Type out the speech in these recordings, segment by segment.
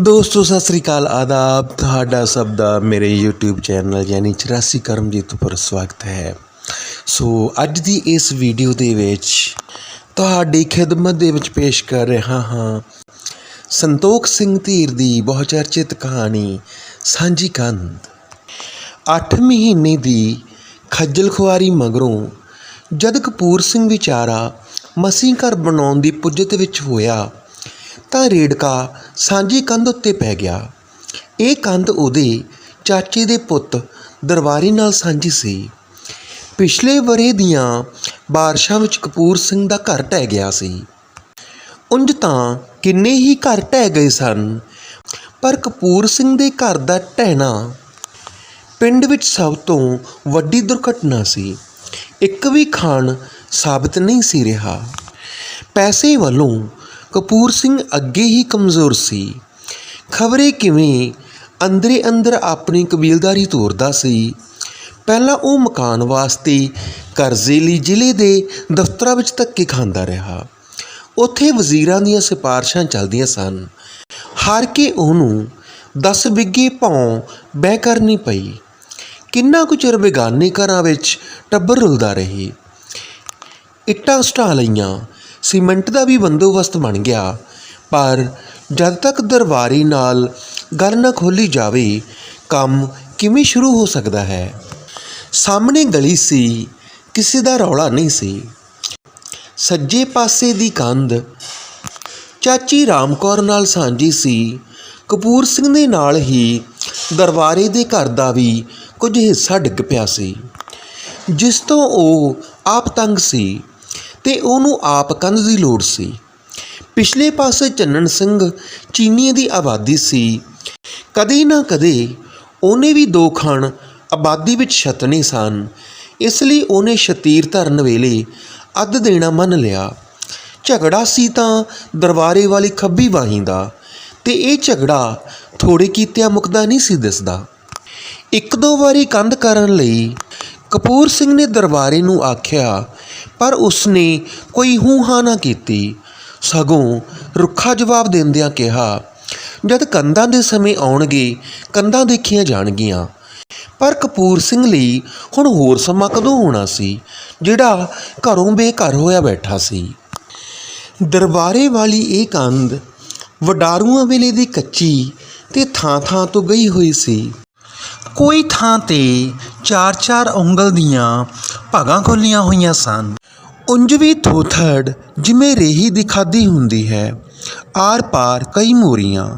ਦੋਸਤੋ, ਸਤਿ ਸ੍ਰੀ ਅਕਾਲ, ਆਦਾਬ। ਤੁਹਾਡਾ ਸਭ ਦਾ ਮੇਰੇ YouTube ਚੈਨਲ ਯਾਨੀ 84 ਕਰਮਜੀਤ ਉੱਪਰ ਸਵਾਗਤ ਹੈ। ਸੋ, ਅੱਜ ਦੀ ਇਸ ਵੀਡੀਓ ਦੇ ਵਿੱਚ ਤੁਹਾਡੀ ਖਿਦਮਤ ਦੇ ਵਿੱਚ ਪੇਸ਼ ਕਰ ਰਿਹਾ ਹਾਂ ਸੰਤੋਖ ਸਿੰਘ ਧੀਰ ਦੀ ਬਹੁ ਚਰਚਿਤ ਕਹਾਣੀ, ਸਾਂਝੀ ਕੰਧ। 8 ਮਹੀਨੇ ਦੀ ਖੱਜਲ ਖੁਆਰੀ ਮਗਰੋਂ ਜਦ ਕਪੂਰ ਸਿੰਘ ਵਿਚਾਰਾ ਮਸੀਂ ਘਰ ਬਣਾਉਣ ਦੀ ਪੁੱਜਤ ਵਿੱਚ ਹੋਇਆ ਤਾਂ ਰੇੜਕਾ ਸਾਂਝੀ ਕੰਧ ਉੱਤੇ ਪੈ ਗਿਆ। ਇਹ ਕੰਧ ਉਹਦੇ ਚਾਚੇ ਦੇ ਪੁੱਤ ਦਰਬਾਰੀ ਨਾਲ ਸਾਂਝੀ ਸੀ। ਪਿਛਲੇ ਵਰੇ ਦੀਆਂ ਬਾਰਿਸ਼ਾਂ ਵਿੱਚ ਕਪੂਰ ਸਿੰਘ ਦਾ ਘਰ ਢਹਿ ਗਿਆ ਸੀ। ਉਂਝ ਤਾਂ ਕਿੰਨੇ ਹੀ ਘਰ ਢਹਿ ਗਏ ਸਨ, ਪਰ ਕਪੂਰ ਸਿੰਘ ਦੇ ਘਰ ਦਾ ਢਹਿਣਾ ਪਿੰਡ ਵਿੱਚ ਸਭ ਤੋਂ ਵੱਡੀ ਦੁਰਘਟਨਾ ਸੀ। ਇੱਕ ਵੀ ਖਾਨ ਸਾਬਤ ਨਹੀਂ ਸੀ ਰਿਹਾ। ਪੈਸੇ ਵੱਲੋਂ ਕਪੂਰ ਸਿੰਘ ਅੱਗੇ ਹੀ ਕਮਜ਼ੋਰ ਸੀ। ਖਬਰੇ ਕਿਵੇਂ ਅੰਦਰੇ ਅੰਦਰ ਆਪਣੀ ਕਬੀਲਦਾਰੀ ਤੋਰਦਾ ਸੀ। ਪਹਿਲਾਂ ਉਹ ਮਕਾਨ ਵਾਸਤੇ ਕਰਜ਼ੇ ਲਈ ਜ਼ਿਲ੍ਹੇ ਦੇ ਦਫ਼ਤਰਾਂ ਵਿੱਚ ਧੱਕੇ ਖਾਂਦਾ ਰਿਹਾ। ਉੱਥੇ ਵਜ਼ੀਰਾਂ ਦੀਆਂ ਸਿਫਾਰਸ਼ਾਂ ਚੱਲਦੀਆਂ ਸਨ। ਹਾਰ ਕੇ ਉਹਨੂੰ 10 ਬਿੱਗੇ ਭੌਂ ਬਹਿ ਕਰਨੀ ਪਈ। ਕਿੰਨਾ ਕੁ ਚਿਰ ਬੇਗਾਨੇ ਘਰਾਂ ਵਿੱਚ ਟੱਬਰ ਰੁਲਦਾ ਰਹੇ। ਇੱਟਾਂ ਸਟਾ ਲਈਆਂ। ਸੀਮੈਂਟ ਦਾ ਵੀ ਬੰਦੋਬਸਤ ਬਣ ਗਿਆ। ਪਰ ਜਦ ਤੱਕ ਦਰਬਾਰੀ ਨਾਲ ਗੱਲ ਨਾ ਖੋਲੀ ਜਾਵੇ, ਕੰਮ ਕਿਵੇਂ ਸ਼ੁਰੂ ਹੋ ਸਕਦਾ ਹੈ? ਸਾਹਮਣੇ ਗਲੀ ਸੀ, ਕਿਸੇ ਦਾ ਰੌਲਾ ਨਹੀਂ ਸੀ। ਸੱਜੇ ਪਾਸੇ ਦੀ ਕੰਧ ਚਾਚੀ ਰਾਮਕੌਰ ਨਾਲ ਸਾਂਝੀ ਸੀ। ਕਪੂਰ ਸਿੰਘ ਦੇ ਨਾਲ ਹੀ ਦਰਬਾਰੇ ਦੇ ਘਰ ਦਾ ਵੀ ਕੁਝ ਹਿੱਸਾ ਡਿੱਗ ਪਿਆ ਸੀ, ਜਿਸ ਤੋਂ ਉਹ ਆਪ ਤੰਗ ਸੀ। ਤੇ ਉਹਨੂੰ ਆਪ ਕੰਧ ਦੀ ਲੋੜ ਸੀ। ਪਿਛਲੇ ਪਾਸੇ ਚੰਨਣ ਸਿੰਘ ਚੀਨੀਆਂ ਦੀ ਆਬਾਦੀ ਸੀ। ਕਦੇ ਨਾ ਕਦੇ ਉਹਨੇ ਵੀ ਦੋ ਖਾਣ ਆਬਾਦੀ ਵਿੱਚ ਛਤਨੇ ਸਨ। ਇਸ ਲਈ ਉਹਨੇ ਸ਼ਤੀਰ ਧਰਨ ਵੇਲੇ ਅੱਧ ਦੇਣਾ ਮੰਨ ਲਿਆ। ਝਗੜਾ ਸੀ ਤਾਂ ਦਰਬਾਰੇ ਵਾਲੀ ਖੱਬੀ ਬਾਹੀਂ ਦਾ ਤੇ ਇਹ ਝਗੜਾ ਥੋੜੇ ਕੀਤਿਆਂ ਮੁਕਦਾ ਨਹੀਂ ਸੀ ਦਿਸਦਾ। ਇੱਕ ਦੋ ਵਾਰੀ ਕੰਧ ਕਰਨ ਲਈ ਕਪੂਰ ਸਿੰਘ ਨੇ ਦਰਬਾਰੇ ਨੂੰ ਆਖਿਆ ਪਰ ਉਸਨੇ ਕੋਈ ਹੂੰ ਹਾਂ ਨਾ ਕੀਤੀ। ਸਗੋਂ ਰੁੱਖਾ ਜਵਾਬ ਦਿੰਦਿਆਂ ਕਿਹਾ, ਜਦ ਕੰਧਾਂ ਦੇ ਸਮੇਂ ਆਉਣਗੇ, ਕੰਧਾਂ ਦੇਖੀਆਂ ਜਾਣਗੀਆਂ। ਪਰ ਕਪੂਰ ਸਿੰਘ ਲਈ ਹੁਣ ਹੋਰ ਸਮਾਂ ਕਦੋਂ ਹੋਣਾ ਸੀ, ਜਿਹੜਾ ਘਰੋਂ ਬੇਘਰ ਹੋਇਆ ਬੈਠਾ ਸੀ? ਦਰਬਾਰੇ ਵਾਲੀ ਇਹ ਕੰਧ ਵਡਾਰੂਆਂ ਵੇਲੇ ਦੀ ਕੱਚੀ ਤੇ ਥਾਂ-ਥਾਂ ਤੋਂ ਗਈ ਹੋਈ ਸੀ। ਕੋਈ ਥਾਂ ਤੇ ਚਾਰ-ਚਾਰ ਉਂਗਲ ਦੀਆਂ ਭਾਗਾਂ ਖੋਲੀਆਂ ਹੋਈਆਂ ਸਨ। ਉਂਝ ਵੀ ਥੋਥੜ ਜਿਵੇਂ ਰੇਹੀ ਦਿਖਾਦੀ ਹੁੰਦੀ ਹੈ ਆਰ-ਪਾਰ ਕਈ ਮੋਰੀਆਂ।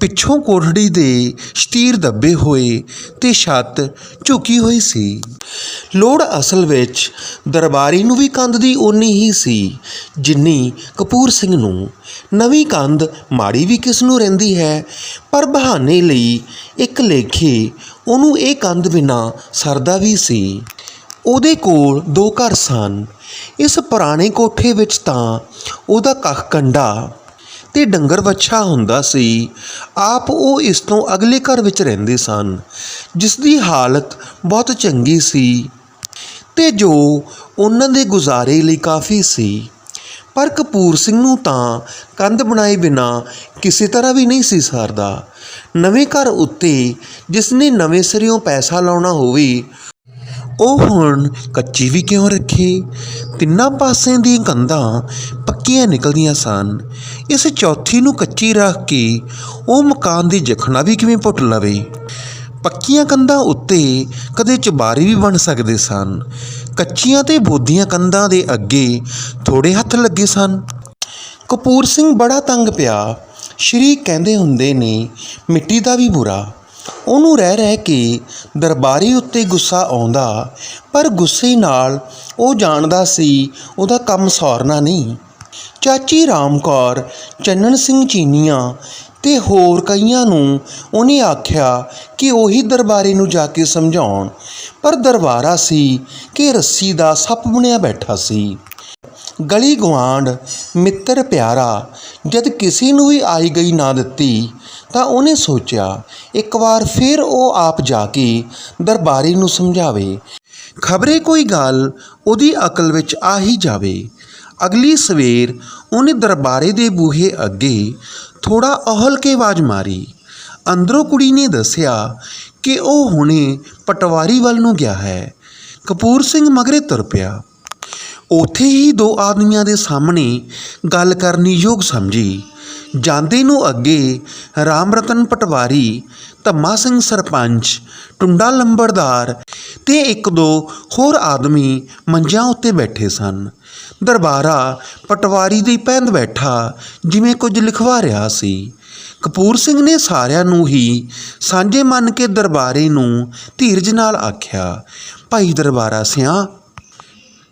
ਪਿੱਛੋਂ ਕੋਠੜੀ ਦੇ ਸ਼ਤੀਰ ਦੱਬੇ ਹੋਏ ਤੇ ਛੱਤ ਝੁਕੀ ਹੋਈ ਸੀ। ਲੋੜ ਅਸਲ ਵਿੱਚ ਦਰਬਾਰੀ ਨੂੰ ਵੀ ਕੰਧ ਦੀ ਓਨੀ ਹੀ ਸੀ, ਜਿੰਨੀ ਕਪੂਰ ਸਿੰਘ ਨੂੰ। ਨਵੀਂ ਕੰਧ ਮਾੜੀ ਵੀ ਕਿਸ ਨੂੰ ਰਹਿੰਦੀ ਹੈ, ਪਰ ਬਹਾਨੇ ਲਈ ਇੱਕ ਲੇਖੇ ਉਹਨੂੰ ਇਹ ਕੰਧ ਬਿਨਾ ਸਰਦਾ ਵੀ ਸੀ। ਉਹਦੇ ਕੋਲ ਦੋ ਘਰ ਸਨ। ਇਸ ਪੁਰਾਣੇ ਕੋਠੇ ਵਿੱਚ ਤਾਂ ਉਹਦਾ ਕੱਖ ਕੰਡਾ ਤੇ ਡੰਗਰ ਵੱਛਾ ਹੁੰਦਾ ਸੀ। ਆਪ ਉਹ ਇਸ ਤੋਂ ਅਗਲੇ ਘਰ ਵਿੱਚ ਰਹਿੰਦੇ ਸਨ ਜਿਸ ਦੀ ਹਾਲਤ ਬਹੁਤ ਚੰਗੀ ਸੀ ਤੇ ਜੋ ਉਹਨਾਂ ਦੇ ਗੁਜ਼ਾਰੇ ਲਈ ਕਾਫੀ ਸੀ। ਪਰ ਕਪੂਰ ਸਿੰਘ ਨੂੰ ਤਾਂ ਕੰਧ ਬਣਾਏ ਬਿਨਾ ਕਿਸੇ ਤਰ੍ਹਾਂ ਵੀ ਨਹੀਂ ਸੀ ਸਰਦਾ। ਨਵੇਂ ਘਰ ਉੱਤੇ ਜਿਸ ਨੇ ਨਵੇਂ ਸਿਰਿਓਂ ਪੈਸਾ ਲਾਉਣਾ ਹੋਵੇ ਉਹ ਹੁਣ ਕੱਚੀ ਵੀ ਕਿਉਂ ਰੱਖੇ? ਤਿੰਨਾਂ ਪਾਸੇ ਦੀਆਂ ਕੰਧਾਂ ਪੱਕੀਆਂ ਨਿਕਲਦੀਆਂ ਸਨ। ਇਸ ਚੌਥੀ ਨੂੰ ਕੱਚੀ ਰੱਖ ਕੇ ਉਹ ਮਕਾਨ ਦੀ ਜਖਣਾ ਵੀ ਕਿਵੇਂ ਪੁੱਟ ਲਵੇ? ਪੱਕੀਆਂ ਕੰਧਾਂ ਉੱਤੇ ਕਦੇ ਚਬਾਰੇ ਵੀ ਬਣ ਸਕਦੇ ਸਨ। ਕੱਚੀਆਂ ਤੇ ਬੋਦੀਆਂ ਕੰਧਾਂ ਦੇ ਅੱਗੇ ਥੋੜੇ ਹੱਥ ਲੱਗੇ ਸਨ। ਕਪੂਰ ਸਿੰਘ ਬੜਾ ਤੰਗ ਪਿਆ। ਸ਼੍ਰੀ ਕਹਿੰਦੇ ਹੁੰਦੇ ਨੇ, ਮਿੱਟੀ ਦਾ ਵੀ ਬੁਰਾ। ਉਹਨੂੰ ਰਹਿ ਰਹਿ ਕੇ ਦਰਬਾਰੀ ਉੱਤੇ ਗੁੱਸਾ ਆਉਂਦਾ, ਪਰ ਗੁੱਸੇ ਨਾਲ ਉਹ ਜਾਣਦਾ ਸੀ ਉਹਦਾ ਕੰਮ ਸੌਰਨਾ ਨਹੀਂ। ਚਾਚੀ ਰਾਮਕੌਰ, ਚੰਨਣ ਸਿੰਘ ਚੀਨੀਆਂ ਤੇ ਹੋਰ ਕਈਆਂ ਨੂੰ ਉਹਨੇ ਆਖਿਆ ਕਿ ਉਹੀ ਦਰਬਾਰੇ ਨੂੰ ਜਾ ਕੇ ਸਮਝਾਉਣ, ਪਰ ਦਰਬਾਰਾ ਸੀ ਕਿ ਰੱਸੀ ਦਾ ਸੱਪ ਬਣਿਆ ਬੈਠਾ ਸੀ। ਗਲੀ ਗੁਆਂਢ, ਮਿੱਤਰ ਪਿਆਰਾ, ਜਦ ਕਿਸੇ ਨੂੰ ਵੀ ਆਈ ਗਈ ਨਾ ਦਿੱਤੀ, ਤਾਂ ਉਹਨੇ ਸੋਚਿਆ, ਇੱਕ ਵਾਰ ਫਿਰ ਉਹ ਆਪ ਜਾ ਕੇ ਦਰਬਾਰੀ ਨੂੰ ਸਮਝਾਵੇ। ਖਬਰੇ ਕੋਈ ਗੱਲ ਉਹਦੀ ਅਕਲ ਵਿੱਚ ਆ ਹੀ ਜਾਵੇ। ਅਗਲੀ ਸਵੇਰ ਉਹਨੇ ਦਰਬਾਰੇ ਦੇ ਬੂਹੇ ਅੱਗੇ ਥੋੜਾ ਅਹਲ ਕੇ ਆਵਾਜ਼ ਮਾਰੀ। ਅੰਦਰੋਂ ਕੁੜੀ ਨੇ ਦੱਸਿਆ ਕਿ ਉਹ ਹੁਣੇ ਪਟਵਾਰੀ ਵੱਲ ਨੂੰ ਗਿਆ ਹੈ। ਕਪੂਰ ਸਿੰਘ ਮਗਰੇ ਤੁਰ ਪਿਆ। ਉੱਥੇ ਹੀ ਦੋ ਆਦਮੀਆਂ ਦੇ ਸਾਹਮਣੇ ਗੱਲ ਕਰਨੀ ਯੋਗ ਸਮਝੀ। ਜਾਂਦੇ ਨੂੰ ਅੱਗੇ ਰਾਮ ਰਤਨ ਪਟਵਾਰੀ, ਧੰਮਾ ਸਿੰਘ ਸਰਪੰਚ, ਟੁੰਡਾ ਲੰਬੜਦਾਰ ਤੇ ਇੱਕ ਦੋ ਹੋਰ ਆਦਮੀ ਮੰਜਾਂ ਉੱਤੇ ਬੈਠੇ ਸਨ। ਦਰਬਾਰਾ ਪਟਵਾਰੀ ਦੀ ਪੈਂਦ ਬੈਠਾ ਜਿਵੇਂ ਕੁਝ ਲਿਖਵਾ ਰਿਹਾ ਸੀ। ਕਪੂਰ ਸਿੰਘ ਨੇ ਸਾਰਿਆਂ ਨੂੰ ਹੀ ਸਾਂਝੇ ਮੰਨ ਕੇ ਦਰਬਾਰੇ ਨੂੰ ਧੀਰਜ ਨਾਲ ਆਖਿਆ, ਭਾਈ ਦਰਬਾਰਾ ਸਿਆਂ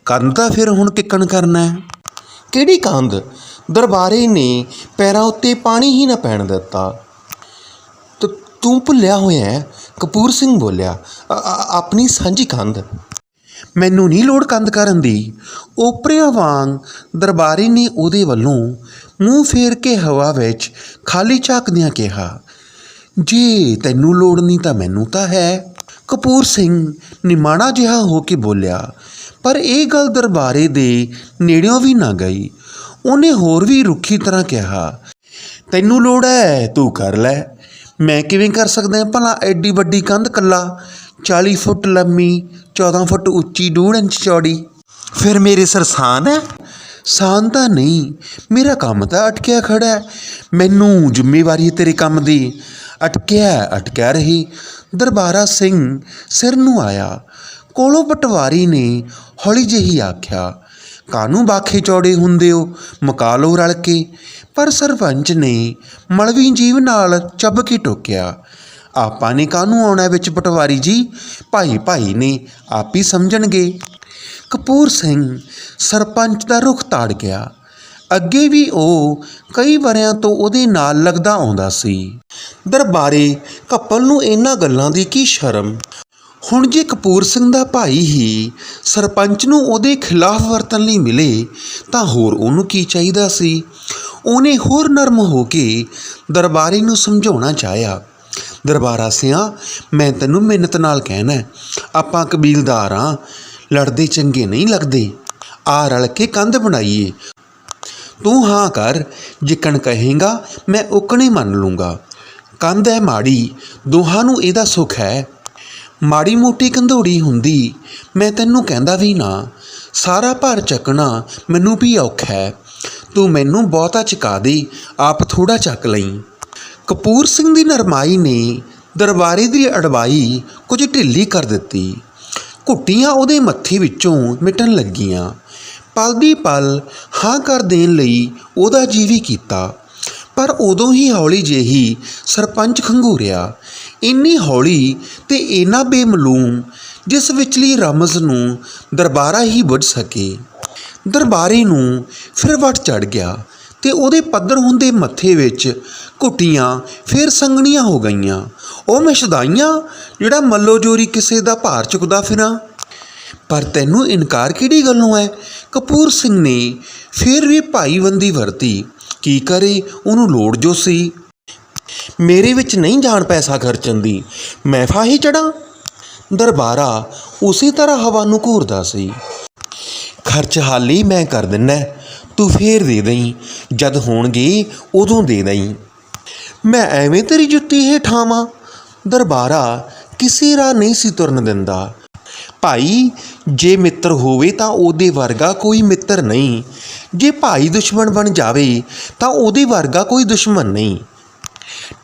ਕੰਧ ਤਾਂ ਫਿਰ ਹੁਣ ਕਿੱਕਣ ਕਰਨਾ ਹੈ? ਕਿਹੜੀ ਕੰਧ? ਦਰਬਾਰੇ ਨੇ ਪੈਰਾਂ ਉੱਤੇ ਪਾਣੀ ਹੀ ਨਾ ਪੈਣ ਦਿੱਤਾ। ਤ- ਤੂੰ ਭੁੱਲਿਆ ਹੋਇਆ ਹੈ? ਕਪੂਰ ਸਿੰਘ ਬੋਲਿਆ "ਅ- ਅ- ਆਪਣੀ ਸਾਂਝੀ ਕੰਧ। ਮੈਨੂੰ ਨਹੀਂ ਲੋੜ ਕੰਧ ਕਰਨ ਦੀ। ਓਪਰਿਆਂ ਵਾਂਗ ਦਰਬਾਰੀ ਨੇ ਉਹਦੇ ਵੱਲੋਂ ਮੂੰਹ ਫੇਰ ਕੇ ਹਵਾ ਵਿੱਚ ਖਾਲੀ ਝਾਕਦਿਆਂ ਕਿਹਾ ਜੇ ਤੈਨੂੰ ਲੋੜ ਨਹੀਂ ਤਾਂ ਮੈਨੂੰ ਤਾਂ ਹੈ। ਕਪੂਰ ਸਿੰਘ ਨਿਮਾਣਾ ਜਿਹਾ ਹੋ ਕੇ ਬੋਲਿਆ ਪਰ ਇਹ ਗੱਲ ਦਰਬਾਰੇ ਦੇ ਨੇੜਿਓਂ ਵੀ ਨਾ ਗਈ। ਉਹਨੇ ਹੋਰ ਵੀ ਰੁੱਖੀ ਤਰ੍ਹਾਂ ਕਿਹਾ, ਤੈਨੂੰ ਲੋੜ ਹੈ ਤੂੰ ਕਰ ਲੈ। ਮੈਂ ਕਿਵੇਂ ਕਰ ਸਕਦਾ ਭਲਾ ਐਡੀ ਵੱਡੀ ਕੰਧ ਕੱਲਾ 40 ਫੁੱਟ ਲੰਮੀ 14 ਫੁੱਟ ਉੱਚੀ, ਡੂਢ ਇੰਚ ਚੌੜੀ। ਫਿਰ ਮੇਰੇ ਸਰਸਾਨ ਹੈ ਸਾਨ ਤਾਂ ਨਹੀਂ, ਮੇਰਾ ਕੰਮ ਤਾਂ ਅਟਕਿਆ ਖੜਾ ਹੈ ਮੈਨੂੰ ਜ਼ਿੰਮੇਵਾਰੀ ਤੇਰੇ ਕੰਮ ਦੀ ਅਟਕਿਆ ਅਟਕਿਆ ਰਹੀ। ਦਰਬਾਰਾ ਸਿੰਘ ਸਿਰ ਨੂੰ ਆਇਆ ਕੋਲੋਂ ਪਟਵਾਰੀ ਨੇ ਹੌਲੀ ਜਿਹੀ ਆਖਿਆ, ਕਾਨੂੰ ਬਾਖੇ ਚੌੜੇ ਹੁੰਦੇ ਹੋ? ਮੁਕਾ ਲਓ ਰਲ ਕੇ। ਪਰ ਸਰਪੰਚ ਨੇ ਮਲਵੀ ਜੀਵ ਨਾਲ ਚੱਬ ਕੇ ਟੋਕਿਆ, ਆਪਾਂ ਨੇ ਕਾਨੂੰ ਆਉਣਾ ਵਿੱਚ ਪਟਵਾਰੀ ਜੀ? ਭਾਈ ਭਾਈ ਨੇ ਆਪ ਹੀ ਸਮਝਣਗੇ। ਕਪੂਰ ਸਿੰਘ ਸਰਪੰਚ ਦਾ ਰੁਖ ਤਾੜ ਗਿਆ। ਅੱਗੇ ਵੀ ਉਹ ਕਈ ਵਰਿਆਂ ਤੋਂ ਉਹਦੇ ਨਾਲ ਲੱਗਦਾ ਆਉਂਦਾ ਸੀ। ਦਰਬਾਰੇ, ਕੱਪਲ ਨੂੰ ਇਹਨਾਂ ਗੱਲਾਂ ਦੀ ਕੀ ਸ਼ਰਮ? ਹੁਣ ਜੇ ਕਪੂਰ ਸਿੰਘ ਦਾ ਭਾਈ ਹੀ ਸਰਪੰਚ ਨੂੰ ਉਹਦੇ ਖਿਲਾਫ ਵਰਤਣ ਲਈ ਮਿਲੇ, ਤਾਂ ਹੋਰ ਉਹਨੂੰ ਕੀ ਚਾਹੀਦਾ ਸੀ? ਉਹਨੇ ਹੋਰ ਨਰਮ ਹੋ ਕੇ ਦਰਬਾਰੀ ਨੂੰ ਸਮਝਾਉਣਾ ਚਾਹਿਆ। ਦਰਬਾਰਾ ਸਿਆ, ਮੈਂ ਤੈਨੂੰ ਮਿਹਨਤ ਨਾਲ ਕਹਿਣਾ ਆਪਾਂ ਕਬੀਲਦਾਰ ਹਾਂ ਲੜਦੇ ਚੰਗੇ ਨਹੀਂ ਲੱਗਦੇ। ਆ ਰਲ ਕੇ ਕੰਧ ਬਣਾਈਏ। ਤੂੰ ਹਾਂ ਕਰ, ਜਿੱਕਣ ਕਹੇਗਾ ਮੈਂ ਉਕਣੇ ਮੰਨ ਲੂੰਗਾ। ਕੰਧ ਹੈ ਮਾੜੀ, ਦੋਹਾਂ ਨੂੰ ਇਹਦਾ ਸੁੱਖ ਹੈ। ਮਾੜੀ ਮੋਟੀ ਕੰਧੋੜੀ ਹੁੰਦੀ, ਮੈਂ ਤੈਨੂੰ ਕਹਿੰਦਾ ਵੀ ਨਾ, ਸਾਰਾ ਭਾਰ ਚੱਕਣਾ ਮੈਨੂੰ ਵੀ ਔਖਾ ਹੈ। ਤੂੰ ਮੈਨੂੰ ਬਹੁਤਾ ਚਕਾ ਦੇ, ਆਪ ਥੋੜਾ ਚੱਕ ਲਈ। ਕਪੂਰ ਸਿੰਘ ਦੀ ਨਰਮਾਈ ਨੇ ਦਰਬਾਰੇ ਦੀ ਅੜਵਾਈ ਕੁਝ ਢਿੱਲੀ ਕਰ ਦਿੱਤੀ। ਘੁੱਟੀਆਂ ਉਹਦੇ ਮੱਥੇ ਵਿੱਚੋਂ ਮਿਟਣ ਲੱਗੀਆਂ। ਪਲ ਦੀ ਪਲ ਹਾਂ ਕਰ ਦੇਣ ਲਈ ਉਹਦਾ ਜੀ ਵੀ ਕੀਤਾ। ਪਰ ਉਦੋਂ ਹੀ ਹੌਲੀ ਜਿਹੀ ਸਰਪੰਚ ਖੰਗੂਰਿਆ। ਇੰਨੀ ਹੌਲੀ ਤੇ ਇੰਨਾ ਬੇਮਲੂਮ, ਜਿਸ ਵਿਚਲੀ ਰਮਜ਼ ਨੂੰ ਦਰਬਾਰਾ ਹੀ ਬੁੱਝ ਸਕੇ। ਦਰਬਾਰੀ ਨੂੰ ਫਿਰ ਵਟ ਚੜ ਗਿਆ ਤੇ ਉਹਦੇ ਪੱਧਰ ਹੁੰਦੇ ਮੱਥੇ ਵਿੱਚ ਘੁੱਟੀਆਂ ਫਿਰ ਸੰਗਣੀਆਂ ਹੋ ਗਈਆਂ। ਉਹ ਮੈਂ ਸ਼ਦਾਈਆਂ, ਜਿਹੜਾ ਮੱਲੋ ਜੋਰੀ ਕਿਸੇ ਦਾ ਭਾਰ ਚੁੱਕਦਾ ਫਿਰਾਂ। ਪਰ ਤੈਨੂੰ ਇਨਕਾਰ ਕਿਹੜੀ ਗੱਲੋਂ ਹੈ ਕਪੂਰ ਸਿੰਘ ਨੇ ਫਿਰ ਵੀ ਭਾਈਵੰਦੀ ਵਰਤੀ। ਕੀ ਕਰੇ? ਉਹਨੂੰ ਲੋੜ ਜੋ ਸੀ। ਮੇਰੇ ਵਿੱਚ ਨਹੀਂ ਜਾਣ ਪੈਸਾ ਖਰਚਣ ਦੀ। ਮੈਂ ਫਾਹੀ ਚੜਾਂ ਦਰਬਾਰਾ ਉਸੇ ਤਰ੍ਹਾਂ ਹਵਾ ਨੂੰ ਘੂਰਦਾ ਸੀ। ਖਰਚ ਹਾਲੀ ਮੈਂ ਕਰ ਦਿੰਨਾ ਤੂੰ ਫੇਰ ਦੇ ਦਈ। ਜਦ ਹੋਣਗੇ ਉਦੋਂ ਦੇ ਦਈ। ਮੈਂ ਐਵੇਂ ਤੇਰੀ ਜੁੱਤੀ ਹੇਠਾਵਾਂ ਦਰਬਾਰਾ ਕਿਸੇ ਰਾਹ ਨਹੀਂ ਸੀ ਤੁਰਨ ਦਿੰਦਾ। ਭਾਈ, ਜੇ ਮਿੱਤਰ ਹੋਵੇ ਤਾਂ ਉਹਦੇ ਵਰਗਾ ਕੋਈ ਮਿੱਤਰ ਨਹੀਂ। ਜੇ ਭਾਈ ਦੁਸ਼ਮਣ ਬਣ ਜਾਵੇ ਤਾਂ ਉਹਦੇ ਵਰਗਾ ਕੋਈ ਦੁਸ਼ਮਣ ਨਹੀਂ।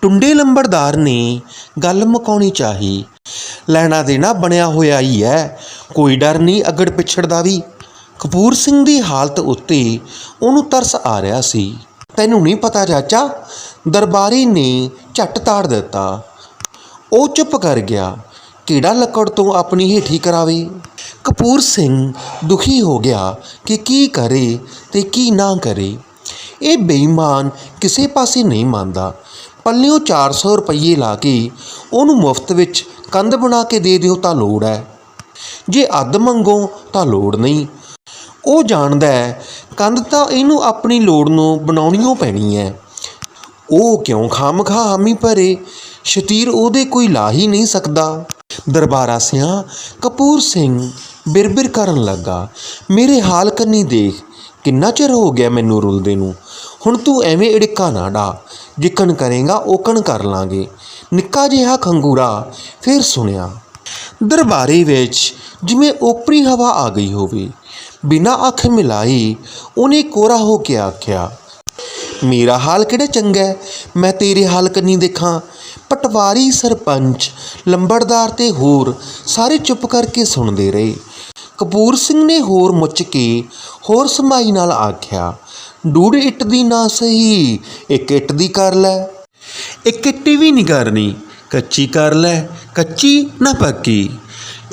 ਟੁੰਡੇ ਲੰਬੜਦਾਰ ਨੇ ਗੱਲ ਮੁਕਾਉਣੀ ਚਾਹੀ। ਲੈਣਾ ਦੇਣਾ ਬਣਿਆ ਹੋਇਆ ਹੀ ਹੈ ਕੋਈ ਡਰ ਨਹੀਂ ਅਗੜ ਪਿਛੜ ਦਾ ਵੀ। ਕਪੂਰ ਸਿੰਘ ਦੀ ਹਾਲਤ ਉੱਤੇ ਉਹਨੂੰ ਤਰਸ ਆ ਰਿਹਾ ਸੀ। ਤੈਨੂੰ ਨਹੀਂ ਪਤਾ ਚਾਚਾ, ਦਰਬਾਰੀ ਨੇ ਝੱਟ ਤਾੜ ਦਿੱਤਾ। ਉਹ ਚੁੱਪ ਕਰ ਗਿਆ। ਕਿਹੜਾ ਲੱਕੜ ਤੋਂ ਆਪਣੀ ਹੇਠੀ ਕਰਾਵੇ? ਕਪੂਰ ਸਿੰਘ ਦੁਖੀ ਹੋ ਗਿਆ ਕਿ ਕੀ ਕਰੇ ਤੇ ਕੀ ਨਾ ਕਰੇ। ਇਹ ਬੇਈਮਾਨ ਕਿਸੇ ਪਾਸੇ ਨਹੀਂ ਮੰਨਦਾ। ਪੱਲਿਓਂ 400 ਰੁਪਏ ਲਾ ਕੇ ਉਹਨੂੰ ਮੁਫਤ ਵਿੱਚ ਕੰਧ ਬਣਾ ਕੇ ਦੇ ਦਿਓ ਤਾਂ ਲੋੜ ਹੈ। ਜੇ ਅੱਧ ਮੰਗੋ ਤਾਂ ਲੋੜ ਨਹੀਂ। ਉਹ ਜਾਣਦਾ ਹੈ, ਕੰਧ ਤਾਂ ਇਹਨੂੰ ਆਪਣੀ ਲੋੜ ਨੂੰ ਬਣਾਉਣੀਓ ਪੈਣੀ ਹੈ। ਉਹ ਕਿਉਂ ਖਾਮਖਾ ਹਾਮੀ ਭਰੇ? ਸ਼ਤੀਰ ਉਹਦੇ ਕੋਈ ਲਾ ਹੀ ਨਹੀਂ ਸਕਦਾ। ਦਰਬਾਰਾ ਸਿਆਂ, ਕਪੂਰ ਸਿੰਘ ਬਿਰਬਿਰ ਕਰਨ ਲੱਗਾ, ਮੇਰੇ ਹਾਲ ਕੰਨੀ ਦੇਖ, ਕਿੰਨਾ ਚਿਰ ਹੋ ਗਿਆ ਮੈਨੂੰ ਰੁਲਦੇ ਨੂੰ? ਹੁਣ ਤੂੰ ਐਵੇਂ ੜਿੱਕਾ ਨਾ ਡਾ। ਜਿੱਕਣ ਕਰੇਗਾ, ਓਕਣ ਕਰ ਲਾਂਗੇ। ਨਿੱਕਾ ਜਿਹਾ ਖੰਗੂਰਾ ਫਿਰ ਸੁਣਿਆ, ਦਰਬਾਰੇ ਵਿੱਚ ਜਿਵੇਂ ਓਪਰੀ ਹਵਾ ਆ ਗਈ ਹੋਵੇ, ਬਿਨਾਂ ਅੱਖ ਮਿਲਾਈ ਉਹਨੇ ਕੋਰਾ ਹੋ ਕੇ ਆਖਿਆ, ਮੇਰਾ ਹਾਲ ਕਿਹੜਾ ਚੰਗਾ ਮੈਂ ਤੇਰੇ ਹਾਲ ਕੰਨੀ ਦੇਖਾਂ। ਪਟਵਾਰੀ ਸਰਪੰਚ, ਲੰਬੜਦਾਰ ਤੇ ਹੋਰ ਸਾਰੇ ਚੁੱਪ ਕਰਕੇ ਸੁਣਦੇ ਰਹੇ। ਕਪੂਰ ਸਿੰਘ ਨੇ ਹੋਰ ਮੁੱਚ ਕੇ ਹੋਰ ਸਮਾਈ ਨਾਲ ਆਖਿਆ ਡੂੜ ਇੱਟ ਦੀ ਨਾ ਸਹੀ, ਇੱਕ ਇੱਟ ਦੀ ਕਰ ਲੈ। ਇੱਕ ਇੱਟੀ ਵੀ ਨਹੀਂ ਕਰਨੀ, ਕੱਚੀ ਕਰ ਲੈ, ਕੱਚੀ ਨਾ ਪੱਕੀ।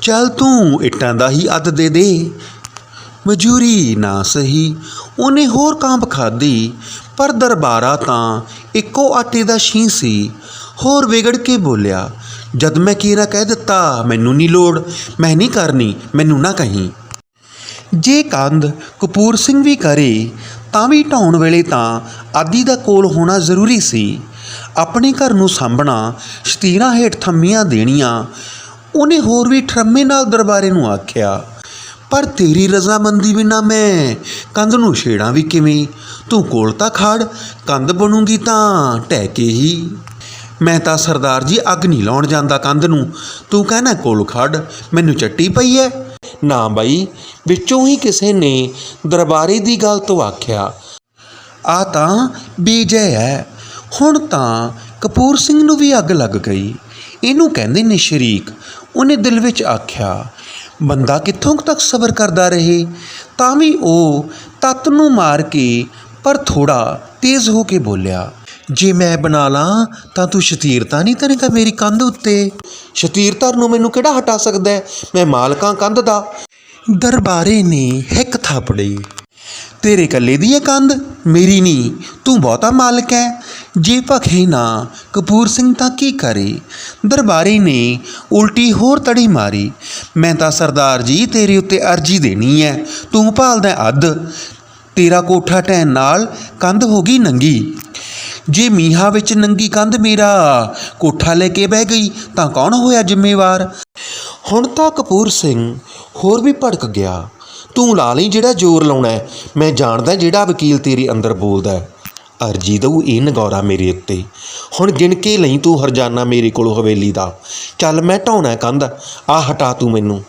ਚੱਲ ਤੂੰ ਇੱਟਾਂ ਦਾ ਹੀ ਅੱਧ ਦੇ ਦੇ। ਮਜੂਰੀ ਨਾ ਸਹੀ, ਉਹਨੇ ਹੋਰ ਕਾਂਬ ਖਾਦੀ ਪਰ ਦਰਬਾਰਾ ਤਾਂ ਇੱਕੋ ਆਟੇ ਦਾ ਛੀ ਸੀ। ਹੋਰ ਵਿਗੜ ਕੇ ਬੋਲਿਆ, ਜਦ ਮੈਂ ਕੀਰਾ ਕਹਿ ਦਿੱਤਾ, ਮੈਨੂੰ ਨਹੀਂ ਲੋੜ, ਮੈਂ ਨਹੀਂ ਕਰਨੀ, ਮੈਨੂੰ ਨਾ ਕਹੀਂ। ਜੇ ਕੰਧ ਕਪੂਰ ਸਿੰਘ ਵੀ ਕਰੇ ਤਾਂ ਵੀ ਢਾਉਣ ਵੇਲੇ ਤਾਂ ਆਦੀ ਦਾ ਕੋਲ ਹੋਣਾ ਜ਼ਰੂਰੀ ਸੀ। ਆਪਣੇ ਘਰ ਨੂੰ ਸਾਂਭਣਾ, ਸ਼ਤੀਰਾਂ ਹੇਠ ਥੰਮੀਆਂ ਦੇਣੀਆਂ, ਉਹਨੇ ਹੋਰ ਵੀ ਠਰਮੇ ਨਾਲ ਦਰਬਾਰੇ ਨੂੰ ਆਖਿਆ, ਪਰ ਤੇਰੀ ਰਜ਼ਾਮੰਦੀ ਬਿਨਾ ਮੈਂ, ਕੰਧ ਨੂੰ ਛੇੜਾਂ ਵੀ ਕਿਵੇਂ? ਤੂੰ ਕੋਲ ਤਾਂ ਖੜ, ਕੰਧ ਬਣੂਗੀ ਤਾਂ ਢਹਿ ਕੇ ਹੀ। ਮੈਂ ਤਾਂ ਸਰਦਾਰ ਜੀ ਅੱਗ ਨਹੀਂ ਲਾਉਣ ਜਾਂਦਾ ਕੰਧ ਨੂੰ। ਤੂੰ ਕਹਿਣਾ ਕੋਲ ਖੜ, ਮੈਨੂੰ ਚੱਟੀ ਪਈ ਐ। ਨਾ ਬਾਈ, ਵਿੱਚੋਂ ਹੀ ਕਿਸੇ ਨੇ ਦਰਬਾਰੇ ਦੀ ਗੱਲ ਤੋਂ ਆਖਿਆ, ਆ ਤਾਂ ਬੀਜੈ ਹੈ ਹੁਣ ਤਾਂ ਕਪੂਰ ਸਿੰਘ ਨੂੰ ਵੀ ਅੱਗ ਲੱਗ ਗਈ। ਇਹਨੂੰ ਕਹਿੰਦੇ ਨੇ ਸ਼ਰੀਕ। ਉਹਨੇ ਦਿਲ ਵਿੱਚ ਆਖਿਆ, ਬੰਦਾ ਕਿੱਥੋਂ ਤੱਕ ਸਬਰ ਕਰਦਾ ਰਹੇ? ਤਾਂ ਵੀ ਉਹ ਤੱਤ ਨੂੰ ਮਾਰ ਕੇ ਪਰ ਥੋੜਾ ਤੇਜ਼ ਹੋ ਕੇ ਬੋਲਿਆ ਜੇ ਮੈਂ ਬਣਾ ਲਾਂ, ਤਾਂ ਤੂੰ ਸ਼ਤੀਰਤਾ ਨਹੀਂ ਕਰੇਗਾ ਮੇਰੀ ਕੰਧ ਉੱਤੇ? ਸ਼ਤੀਰਤਾ ਨੂੰ ਮੈਨੂੰ ਕਿਹੜਾ ਹਟਾ ਸਕਦਾ ਹੈ? ਮੈਂ ਮਾਲਕਾਂ ਕੰਧ ਦਾ। ਦਰਬਾਰੇ ਨੇ ਹਿੱਕ ਥਾਪੜੀ। ਤੇਰੇ ਕੱਲੇ ਦੀ ਇਹ ਕੰਧ? ਮੇਰੀ ਨਹੀਂ। ਤੂੰ ਬਹੁਤਾ ਮਾਲਕ ਹੈ। ਜੇ ਭਖੇ ਨਾ, ਕਪੂਰ ਸਿੰਘ ਤਾਂ ਕੀ ਕਰੇ? ਦਰਬਾਰੀ ਨੇ ਉਲਟੀ ਹੋਰ ਤੜੀ ਮਾਰੀ। ਮੈਂ ਤਾਂ ਸਰਦਾਰ ਜੀ ਤੇਰੇ ਉੱਤੇ ਅਰਜੀ ਦੇਣੀ ਹੈ। ਤੂੰ ਭਾਲਦਾ ਅੱਧ। ਤੇਰਾ ਕੋਠਾ ਟਹਿਣ ਨਾਲ ਕੰਧ ਹੋ ਗਈ ਨੰਗੀ। ਜੇ ਮੀਹਾ ਵਿੱਚ ਨੰਗੀ ਕੰਧ ਮੇਰਾ, ਕੋਠਾ ਲੈ ਕੇ ਬਹਿ ਗਈ, ਤਾਂ ਕੌਣ ਹੋਇਆ ਜ਼ਿੰਮੇਵਾਰ? ਹੁਣ ਤਾਂ ਕਪੂਰ ਸਿੰਘ ਹੋਰ ਵੀ ਭੜਕ ਗਿਆ। ਤੂੰ ਲਾ ਲਈ ਜਿਹੜਾ ਜ਼ੋਰ ਲਾਉਣਾ ਹੈ, ਮੈਂ ਜਾਣਦਾ ਜਿਹੜਾ ਵਕੀਲ ਤੇਰੇ ਅੰਦਰ ਬੋਲਦਾ ਹੈ। ਅਰਜੀ ਦਊ ਇਹ ਨਗੌਰਾ ਮੇਰੇ ਉੱਤੇ। ਹੁਣ ਗਿਣ ਕੇ ਲਈ ਤੂੰ ਹਰਜਾਨਾ ਮੇਰੇ ਕੋਲ ਹਵੇਲੀ ਦਾ। ਚੱਲ ਮੈਂ ਢਾਉਣਾ ਕੰਧ ਆ ਹਟਾ ਤੂੰ ਮੈਨੂੰ।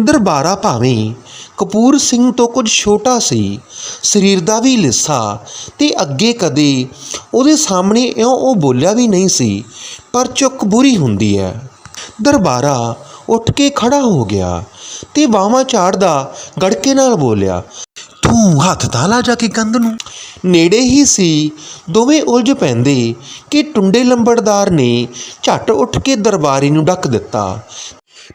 ਦਰਬਾਰਾ ਭਾਵੇਂ ਕਪੂਰ ਸਿੰਘ ਤੋਂ ਕੁਝ ਛੋਟਾ ਸੀ, ਸਰੀਰ ਦਾ ਵੀ ਲਿੱਸਾ ਤੇ ਅੱਗੇ ਕਦੇ ਉਹਦੇ ਸਾਹਮਣੇ ਇਉਂ ਉਹ ਬੋਲਿਆ ਵੀ ਨਹੀਂ ਸੀ, ਪਰ ਚੁੱਕ ਬੁਰੀ ਹੁੰਦੀ ਹੈ। ਦਰਬਾਰਾ ਉੱਠ ਕੇ ਖੜਾ ਹੋ ਗਿਆ ਤੇ ਬਾਹਾਂ ਝਾੜਦਾ ਗੜਕੇ ਨਾਲ ਬੋਲਿਆ, ਤੂੰ ਹੱਥ ਤਾਂ ਲਾ ਜਾ ਕੇ ਕੰਧ ਨੂੰ। ਨੇੜੇ ਹੀ ਸੀ, ਦੋਵੇਂ ਉਲਝ ਪੈਂਦੇ ਕਿ ਟੁੰਡੇ ਲੰਬੜਦਾਰ ਨੇ ਝੱਟ ਉੱਠ ਕੇ ਦਰਬਾਰੀ ਨੂੰ ਡੱਕ ਦਿੱਤਾ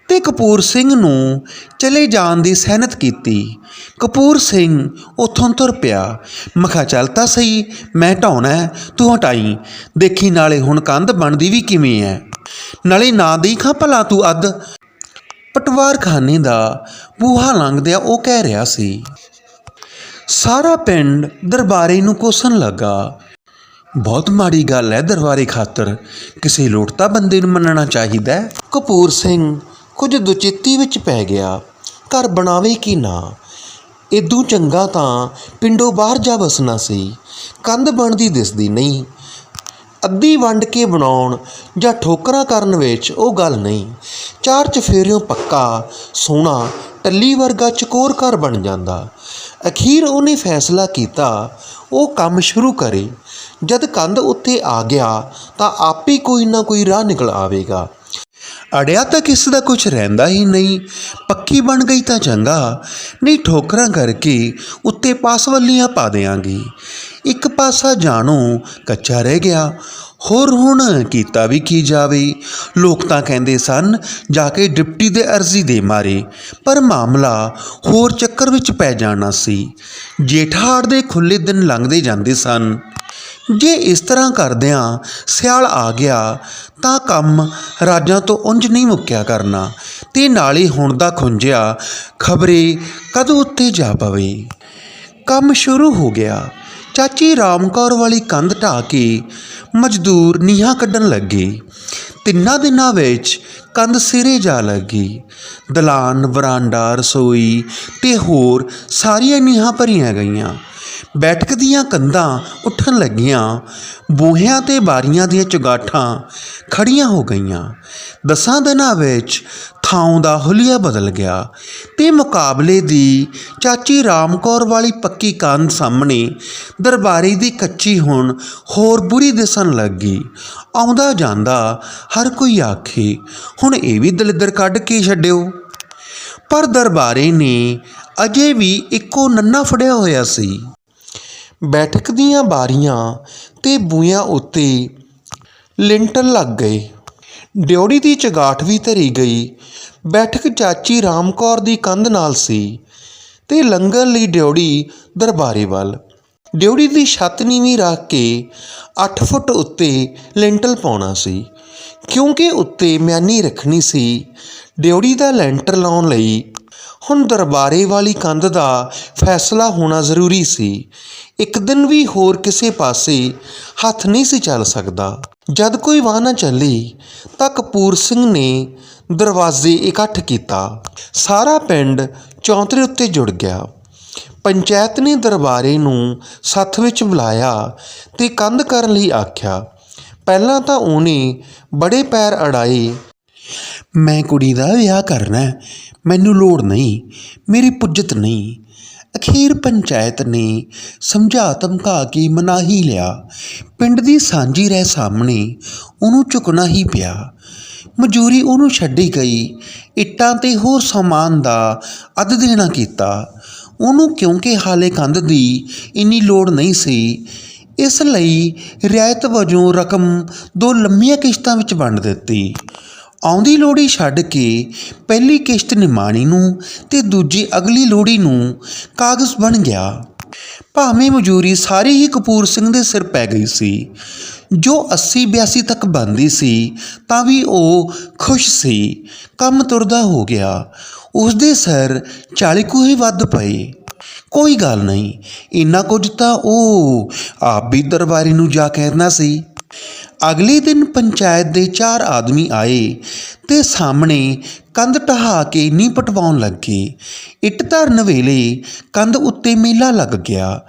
ਤੇ ਕਪੂਰ ਸਿੰਘ ਨੂੰ ਚਲੇ ਜਾਣ ਦੀ ਸਹਿਨਤ ਕੀਤੀ। ਕਪੂਰ ਸਿੰਘ ਉੱਥੋਂ ਤੁਰ ਪਿਆ। ਮਖਾ ਚੱਲ ਤਾਂ ਸਹੀ, ਮੈਂ ਢਾਉਣਾ ਤੂੰ ਹਟਾਈ। ਦੇਖੀ ਨਾਲੇ ਹੁਣ ਕੰਧ ਬਣਦੀ ਵੀ ਕਿਵੇਂ ਹੈ। ਨਾਲੇ ਨਾ ਦੇਖਾਂ ਭਲਾ ਤੂੰ ਅੱਧ। ਪਟਵਾਰਖਾਨੇ ਦਾ ਬੂਹਾ ਲੰਘਦਿਆਂ ਉਹ ਕਹਿ ਰਿਹਾ ਸੀ। ਸਾਰਾ ਪਿੰਡ ਦਰਬਾਰੇ ਨੂੰ ਕੋਸਣ ਲੱਗਾ। ਬਹੁਤ ਮਾੜੀ ਗੱਲ ਹੈ ਦਰਬਾਰੇ ਖਾਤਰ। ਕਿਸੇ ਲੋਟਤਾ ਬੰਦੇ ਨੂੰ ਮੰਨਣਾ ਚਾਹੀਦਾ ਕਪੂਰ ਸਿੰਘ ਕੁਝ ਦੁਚਿੱਤੀ ਵਿੱਚ ਪੈ ਗਿਆ। ਘਰ ਬਣਾਵੇ ਕਿ ਨਾ? ਇਦੋਂ ਚੰਗਾ ਤਾਂ ਪਿੰਡੋਂ ਬਾਹਰ ਜਾ ਵਸਣਾ ਸੀ। ਕੰਧ ਬਣਦੀ ਦਿਸਦੀ ਨਹੀਂ। ਅੱਧੀ ਵੰਡ ਕੇ ਬਣਾਉਣ ਜਾਂ ਠੋਕਰਾਂ ਕਰਨ ਵਿੱਚ ਉਹ ਗੱਲ ਨਹੀਂ। ਚਾਰ ਚਫੇਰਿਓਂ ਪੱਕਾ, ਸੋਹਣਾ, ਟੱਲੀ ਵਰਗਾ ਚਕੋਰ ਘਰ ਬਣ ਜਾਂਦਾ। ਅਖੀਰ ਉਹਨੇ ਫੈਸਲਾ ਕੀਤਾ, ਉਹ ਕੰਮ ਸ਼ੁਰੂ ਕਰੇ। ਜਦ ਕੰਧ ਉੱਤੇ ਆ ਗਿਆ ਤਾਂ ਆਪੇ ਕੋਈ ਨਾ ਕੋਈ ਰਾਹ ਨਿਕਲ ਆਵੇਗਾ। ਅੜਿਆ ਤਾਂ ਕਿਸ ਦਾ ਕੁਝ ਰਹਿੰਦਾ ਹੀ ਨਹੀਂ। ਪੱਕੀ ਬਣ ਗਈ ਤਾਂ ਚੰਗਾ। ਨਹੀਂ ਠੋਕਰਾਂ ਕਰਕੇ ਉੱਤੇ ਪਾਸਵੱਲੀਆਂ ਪਾ ਦਿਆਂਗੀ। ਇੱਕ ਪਾਸਾ ਜਾਣੋ ਕੱਚਾ ਰਹਿ ਗਿਆ। ਹੋਰ ਹੁਣ ਕੀਤਾ ਵੀ ਕੀ ਜਾਵੇ। ਲੋਕ ਤਾਂ ਕਹਿੰਦੇ ਸਨ, ਜਾ ਕੇ ਡਿਪਟੀ ਦੇ ਅਰਜ਼ੀ ਦੇ ਮਾਰੇ। ਪਰ ਮਾਮਲਾ ਹੋਰ ਚੱਕਰ ਵਿੱਚ ਪੈ ਜਾਣਾ ਸੀ। ਜੇਠਾੜ ਦੇ ਖੁੱਲੇ ਦਿਨ ਲੰਘਦੇ ਜਾਂਦੇ ਸਨ। ਜੇ ਇਸ ਤਰ੍ਹਾਂ ਕਰਦਿਆਂ ਸਿਆਲ ਆ ਗਿਆ, ਤਾਂ ਕੰਮ ਰਾਜਾਂ ਤੋਂ ਉਂਝ ਨਹੀਂ ਮੁੱਕਿਆ ਕਰਨਾ। ਤੇ ਨਾਲੇ ਹੁਣ ਦਾ ਖੁੰਝਿਆ ਖਬਰੇ ਕਦੋਂ ਉੱਤੇ ਜਾ ਪਵੇ। ਕੰਮ ਸ਼ੁਰੂ ਹੋ ਗਿਆ। ਚਾਚੀ ਰਾਮਕੌਰ ਵਾਲੀ ਕੰਧ ਢਾਹ ਕੇ ਮਜ਼ਦੂਰ ਨੀਹਾਂ ਕੱਢਣ ਲੱਗੇ। ਤਿੰਨਾਂ ਦਿਨਾਂ ਵਿੱਚ ਕੰਧ ਸਿਰੇ ਜਾ ਲੱਗੀ। ਦਲਾਨ, ਵਰਾਂਡਾ, ਰਸੋਈ ਤੇ ਹੋਰ ਸਾਰੀਆਂ ਨੀਹਾਂ ਭਰੀਆਂ ਗਈਆਂ। ਬੈਠਕ ਦੀਆਂ ਕੰਧਾਂ ਉੱਠਣ ਲੱਗੀਆਂ। ਬੂਹਿਆਂ ਤੇ ਬਾਰੀਆਂ ਦੀਆਂ ਚੁਗਾਠਾਂ ਖੜੀਆਂ ਹੋ ਗਈਆਂ। ਦਸਾਂ ਦਿਨਾਂ ਵਿੱਚ ਥਾਂ ਦਾ ਹੁਲੀਆ ਬਦਲ ਗਿਆ ਤੇ ਮੁਕਾਬਲੇ ਦੀ ਚਾਚੀ ਰਾਮਕੌਰ ਵਾਲੀ ਪੱਕੀ ਕੰਧ ਸਾਹਮਣੇ ਦਰਬਾਰੀ ਦੀ ਕੱਚੀ ਹੁਣ ਹੋਰ ਬੁਰੀ ਦਿਸਣ ਲੱਗੀ। ਆਉਂਦਾ ਜਾਂਦਾ ਹਰ ਕੋਈ ਆਖੇ, ਹੁਣ ਇਹ ਵੀ ਦਲਿੱਦਰ ਕੱਢ ਕੇ ਛੱਡਿਓ। ਪਰ ਦਰਬਾਰੇ ਨੇ ਅਜੇ ਵੀ ਇੱਕੋ ਨੰਨਾ ਫੜਿਆ ਹੋਇਆ ਸੀ। ਬੈਠਕ ਦੀਆਂ ਬਾਰੀਆਂ ਤੇ ਬੂਹਿਆਂ ਉੱਤੇ ਲਿੰਟਲ ਲੱਗ ਗਏ। ਡਿਉੜੀ ਦੀ ਚਗਾਠ ਵੀ ਧਰੀ ਗਈ। ਬੈਠਕ ਚਾਚੀ ਰਾਮਕੌਰ ਦੀ ਕੰਧ ਨਾਲ ਸੀ ਤੇ ਲੰਗਰ ਲਈ ਡਿਉੜੀ ਦਰਬਾਰੇ ਵੱਲ। ਡਿਉੜੀ ਦੀ ਛੱਤ ਨੀਵੀਂ ਰੱਖ ਕੇ 8 ਫੁੱਟ ਉੱਤੇ ਲਿੰਟਲ ਪਾਉਣਾ ਸੀ। ਕਿਉਂਕਿ ਉੱਤੇ ਮਿਆਨੀ ਰੱਖਣੀ ਸੀ ਡਿਉੜੀ ਦਾ ਲੈਂਟਰ ਲਾਉਣ ਲਈ ਹੁਣ ਦਰਬਾਰੇ ਵਾਲੀ ਕੰਧ ਦਾ ਫੈਸਲਾ ਹੋਣਾ ਜ਼ਰੂਰੀ ਸੀ। ਇੱਕ ਦਿਨ ਵੀ ਹੋਰ ਕਿਸੇ ਪਾਸੇ ਹੱਥ ਨਹੀਂ ਸੀ ਚੱਲ ਸਕਦਾ। ਜਦ ਕੋਈ ਵਾਹ ਨਾ ਚੱਲੀ, ਤਾਂ ਕਪੂਰ ਸਿੰਘ ਨੇ ਦਰਵਾਜ਼ੇ ਇਕੱਠ ਕੀਤਾ। ਸਾਰਾ ਪਿੰਡ ਚੌਂਤਰੇ ਉੱਤੇ ਜੁੜ ਗਿਆ। ਪੰਚਾਇਤ ਨੇ ਦਰਬਾਰੇ ਨੂੰ ਸੱਥ ਵਿੱਚ ਬੁਲਾਇਆ ਤੇ ਕੰਧ ਕਰਨ ਲਈ ਆਖਿਆ, ਪਹਿਲਾਂ ਤਾਂ ਉਹਨੇ ਬੜੇ ਪੈਰ ਅੜਾਏ। ਮੈਂ ਕੁੜੀ ਦਾ ਵਿਆਹ ਕਰਨਾ ਮੈਨੂੰ ਲੋੜ ਨਹੀਂ, ਮੇਰੀ ਪੁੱਜਤ ਨਹੀਂ। ਅਖੀਰ ਪੰਚਾਇਤ ਨੇ ਸਮਝਾ ਧਮਕਾ ਕੇ ਮਨਾ ਹੀ ਲਿਆ। ਪਿੰਡ ਦੀ ਸਾਂਝੀ ਰਹਿ ਸਾਹਮਣੇ ਉਹਨੂੰ ਝੁਕਣਾ ਹੀ ਪਿਆ। ਮਜੂਰੀ ਉਹਨੂੰ ਛੱਡੀ ਗਈ। ਇੱਟਾਂ ਤੇ ਹੋਰ ਸਮਾਨ ਦਾ ਅੱਧ ਦੇਣਾ ਕੀਤਾ। ਉਹਨੂੰ ਕਿਉਂਕਿ ਹਾਲੇ ਕੰਧ ਦੀ ਇੰਨੀ ਲੋੜ ਨਹੀਂ ਸੀ, ਇਸ ਲਈ ਰਿਆਇਤ ਵਜੋਂ ਰਕਮ ਦੋ ਲੰਮੀਆਂ ਕਿਸ਼ਤਾਂ ਵਿੱਚ ਵੰਡ ਦਿੱਤੀ। ਆਉਂਦੀ ਲੋੜੀ ਛੱਡ ਕੇ ਪਹਿਲੀ ਕਿਸ਼ਤ ਨਿਮਾਣੀ ਨੂੰ ਤੇ ਦੂਜੀ ਅਗਲੀ ਲੋੜੀ ਨੂੰ ਕਾਗਜ਼ ਬਣ ਗਿਆ। ਭਾਵੇਂ ਮਜੂਰੀ ਸਾਰੀ ਹੀ ਕਪੂਰ ਸਿੰਘ ਦੇ ਸਿਰ ਪੈ ਗਈ ਸੀ। ਜੋ 80 82 ਤੱਕ ਬੰਦੀ ਸੀ, ਤਾਂ ਵੀ ਉਹ ਖੁਸ਼ ਸੀ। ਕੰਮ ਤੁਰਦਾ ਹੋ ਗਿਆ। ਉਸ ਦੇ ਸਿਰ 40 ਕੁ ਹੀ ਵੱਧ ਪਏ। ਕੋਈ ਗੱਲ ਨਹੀਂ, ਇੰਨਾ ਕੁਝ ਤਾਂ ਉਹ ਆਪ ਵੀ ਦਰਬਾਰੀ ਨੂੰ ਜਾ ਕਹਿਣਾ ਸੀ। ਅਗਲੇ ਦਿਨ ਪੰਚਾਇਤ ਦੇ ਚਾਰ ਆਦਮੀ ਆਏ ਤੇ ਸਾਹਮਣੇ ਕੰਧ ਢਹਾ ਕੇ ਨੀਂਹ ਪਟਵਾਉਣ ਲੱਗੇ। ਇੱਟ ਧਰਨ ਵੇਲੇ ਕੰਧ ਉੱਤੇ ਮੇਲਾ ਲੱਗ ਗਿਆ।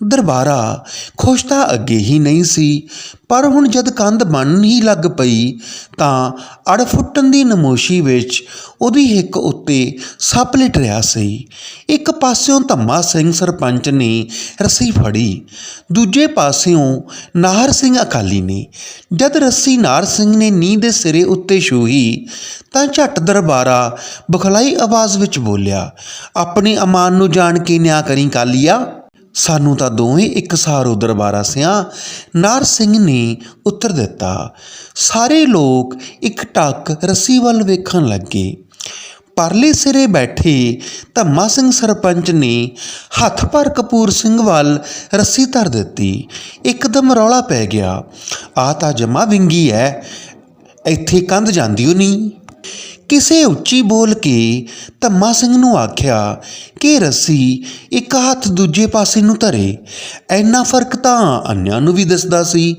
ਦਰਬਾਰਾ ਖੁਸ਼ ਤਾਂ ਅੱਗੇ ਹੀ ਨਹੀਂ ਸੀ, ਪਰ ਹੁਣ ਜਦ ਕੰਧ ਬਣਨ ਹੀ ਲੱਗ ਪਈ ਤਾਂ ਅੜ ਫੁੱਟਣ ਦੀ ਨਮੋਸ਼ੀ ਵਿੱਚ ਉਹਦੀ ਹਿੱਕ ਉੱਤੇ ਸੱਪ ਲਿਟ ਰਿਹਾ ਸੀ। ਇੱਕ ਪਾਸਿਓਂ ਧੰਮਾ ਸਿੰਘ ਸਰਪੰਚ ਨੇ ਰੱਸੀ ਫੜੀ, ਦੂਜੇ ਪਾਸਿਓਂ ਨਾਹਰ ਸਿੰਘ ਅਕਾਲੀ ਨੇ। ਜਦ ਰੱਸੀ ਨਾਹਰ ਸਿੰਘ ਨੇ ਨੀਂਹ ਦੇ ਸਿਰੇ ਉੱਤੇ ਛੂਹੀ ਤਾਂ ਝੱਟ ਦਰਬਾਰਾ ਬੁਖਲਾਈ ਆਵਾਜ਼ ਵਿੱਚ ਬੋਲਿਆ, ਆਪਣੇ ਅਮਾਨ ਨੂੰ ਜਾਣ ਕੇ ਨਿਆ ਕਰੀ ਕਾਲੀਆ। ਸਾਨੂੰ ਤਾਂ ਦੋਵੇਂ ਇੱਕ ਸਾਰ ਉਧਰ ਬਾਰਾ ਸਿਆਂ। ਨਾਰ ਸਿੰਘ ਨੇ ਉੱਤਰ ਦਿੱਤਾ, ਸਾਰੇ ਲੋਕ ਇੱਕ ਟੱਕ ਰੱਸੀ ਵੱਲ ਵੇਖਣ ਲੱਗੇ। ਪਰਲੇ ਸਿਰੇ ਬੈਠੇ ਧੰਮਾ ਸਿੰਘ ਸਰਪੰਚ ਨੇ ਹੱਥ ਭਰ ਕਪੂਰ ਸਿੰਘ ਵੱਲ ਰੱਸੀ ਧਰ ਦਿੱਤੀ। ਇੱਕਦਮ ਰੌਲਾ ਪੈ ਗਿਆ ਆ ਤਾਂ ਜਮਾ ਵਿੰਗੀ ਐ, ਇੱਥੇ ਕੰਧ ਜਾਂਦੀ ਓ ਨਹੀਂ ਕਿਸੇ ਉੱਚੀ ਬੋਲ ਕੇ ਧੰਮਾ ਸਿੰਘ ਨੂੰ ਆਖਿਆ, ਕਿ ਰੱਸੀ, ਇੱਕ ਹੱਥ ਦੂਜੇ ਪਾਸੇ ਨੂੰ ਧਰੇ। ਐਨਾ ਫ਼ਰਕ ਤਾਂ ਅੰਨਿਆਂ ਨੂੰ ਵੀ ਦਿਸਦਾ ਸੀ।